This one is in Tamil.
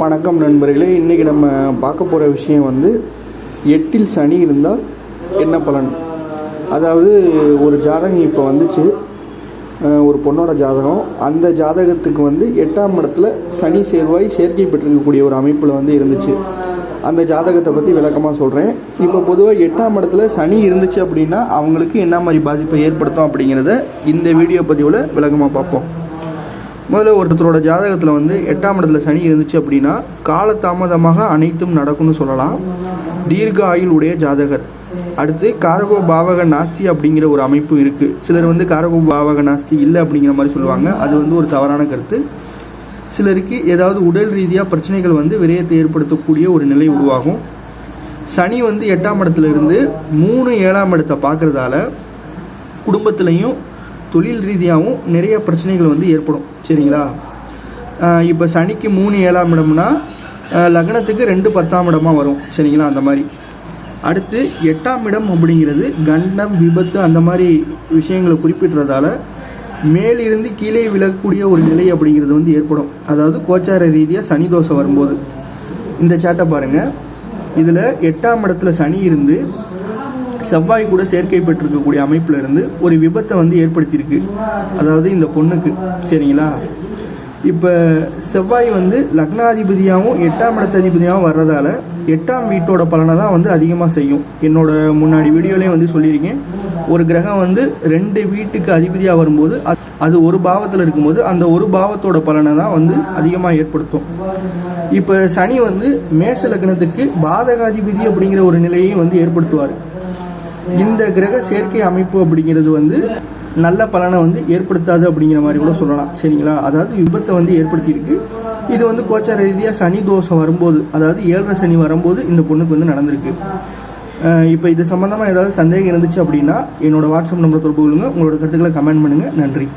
வணக்கம் நண்பர்களே. இன்றைக்கி நம்ம பார்க்க போகிற விஷயம் வந்து எட்டில் சனி இருந்தால் என்ன பலன்? அதாவது ஒரு ஜாதகம் இப்போ வந்துச்சு. ஒரு பொண்ணோட ஜாதகம். அந்த ஜாதகத்துக்கு வந்து எட்டாம் இடத்துல சனி சேர்வாய் சேர்க்கை பெற்றிருக்கக்கூடிய ஒரு அமைப்பில் வந்து இருந்துச்சு. அந்த ஜாதகத்தை பற்றி விளக்கமாக சொல்கிறேன் இப்போ பொதுவாக எட்டாம் இடத்துல சனி இருந்துச்சு அப்படின்னா அவங்களுக்கு என்ன மாதிரி பாதிப்பை ஏற்படுத்தும் அப்படிங்கிறத இந்த வீடியோ பதிவில் விளக்கமாக பார்ப்போம். முதல்ல ஒருத்தரோட ஜாதகத்தில் வந்து எட்டாம் இடத்துல சனி இருந்துச்சு அப்படின்னா காலதாமதமாக அனைத்தும் நடக்கும்னு சொல்லலாம். தீர்க்க ஆயுள் உடைய ஜாதகர். அடுத்து காரகோ பாவக நாஸ்தி அப்படிங்கிற ஒரு அமைப்பு இருக்குது சிலர் வந்து காரகோ பாவக நாஸ்தி இல்லை அப்படிங்கிற மாதிரி சொல்லுவாங்க. அது வந்து ஒரு தவறான கருத்து. சிலருக்கு ஏதாவது உடல் ரீதியாக பிரச்சனைகள் வந்து விரயத்தை ஏற்படுத்தக்கூடிய ஒரு நிலை உருவாகும். சனி வந்து எட்டாம் இடத்துல இருந்து மூணு ஏழாம் இடத்தை பார்க்குறதால குடும்பத்துலேயும் தொழில் ரீதியாகவும் நிறைய பிரச்சனைகள் வந்து ஏற்படும். சரிங்களா? இப்போ சனிக்கு மூணு ஏழாம் இடம்னா லக்னத்துக்கு ரெண்டு பத்தாம் இடமாக வரும். சரிங்களா? அந்த மாதிரி. அடுத்து எட்டாம் இடம் அப்படிங்கிறது கண்டம் விபத்து அந்த மாதிரி விஷயங்களை குறிப்பிடுறதால மேலிருந்து கீழே விழக்கூடிய ஒரு நிலை அப்படிங்கிறது வந்து ஏற்படும். அதாவது கோச்சார ரீதியாக சனி தோஷம் வரும்போது. இந்த சேட்டை பாருங்கள் இதில் எட்டாம் இடத்துல சனி இருந்து செவ்வாய் கூட சேர்க்கை பெற்றிருக்கக்கூடிய அமைப்பில் இருந்து ஒரு விபத்தை வந்து ஏற்படுத்தியிருக்கு. அதாவது இந்த பொண்ணுக்கு சரிங்களா? இப்போ செவ்வாய் வந்து லக்னாதிபதியாகவும் எட்டாம் இடத்ததிபதியாகவும் வர்றதால எட்டாம் வீட்டோட பலனை தான் வந்து அதிகமாக செய்யும். என்னோட முன்னாடி வீடியோலேயே வந்து சொல்லியிருக்கேன். ஒரு கிரகம் வந்து ரெண்டு வீட்டுக்கு அதிபதியாக வரும்போது அது- அது ஒரு பாவத்தில் இருக்கும்போது அந்த ஒரு பாவத்தோட பலனை தான் வந்து அதிகமாக ஏற்படுத்தும். இப்போ சனி வந்து மேஷ லக்னத்துக்கு பாதகாதிபதி அப்படிங்கிற ஒரு நிலையையும் வந்து ஏற்படுத்துவார். இந்த கிரக சேர்க்கை அமைப்பு அப்படிங்கிறது வந்து நல்ல பலனை வந்து ஏற்படுத்தாது அப்படிங்கிற மாதிரி கூட சொல்லலாம். சரிங்களா? அதாவது விபத்தை வந்து ஏற்படுத்தியிருக்கு. இது வந்து கோச்சார ரீதியாக சனி தோஷம் வரும்போது அதாவது ஏழரை சனி வரும்போது இந்த பொண்ணுக்கு வந்து நடந்திருக்கு. இப்போ இது சம்மந்தமாக ஏதாவது சந்தேகம் இருந்துச்சு அப்படின்னா என்னோட வாட்ஸ்அப் நம்பர் தொடர்பு கொள்ளுங்க. உங்களோட கருத்துக்களை கமெண்ட் பண்ணுங்கள் நன்றி.